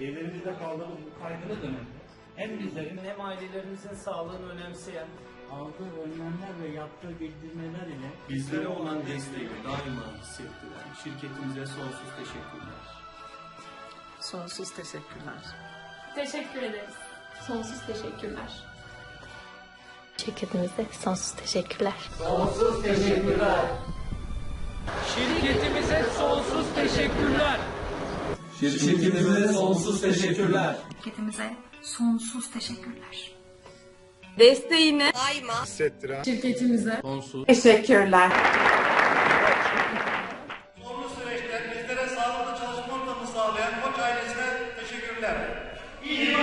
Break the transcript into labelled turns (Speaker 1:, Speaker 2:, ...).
Speaker 1: evlerimizde kaldığımız bu kaygılı dönemde
Speaker 2: hem bizlerin hem ailelerimizin sağlığını önemseyen aldığı önlemler ve yaptığı bildirmeler ile
Speaker 3: Bizlere olan desteği daima hissettiren şirketimize sonsuz teşekkürler. Sonsuz
Speaker 4: teşekkürler.
Speaker 5: Teşekkür ederiz. Sonsuz teşekkürler.
Speaker 6: Şirketimize sonsuz teşekkürler. Şirketimize sonsuz teşekkürler.
Speaker 7: Şirketimize sonsuz teşekkürler.
Speaker 4: Şirketimize sonsuz teşekkürler.
Speaker 8: Desteğini
Speaker 9: daima hissettiren
Speaker 5: şirketimize sonsuz
Speaker 10: teşekkürler.
Speaker 9: Zorlu süreçte bizlere sağlıklı çalışma ortamı sağlayan koç ailesine teşekkürler. İyi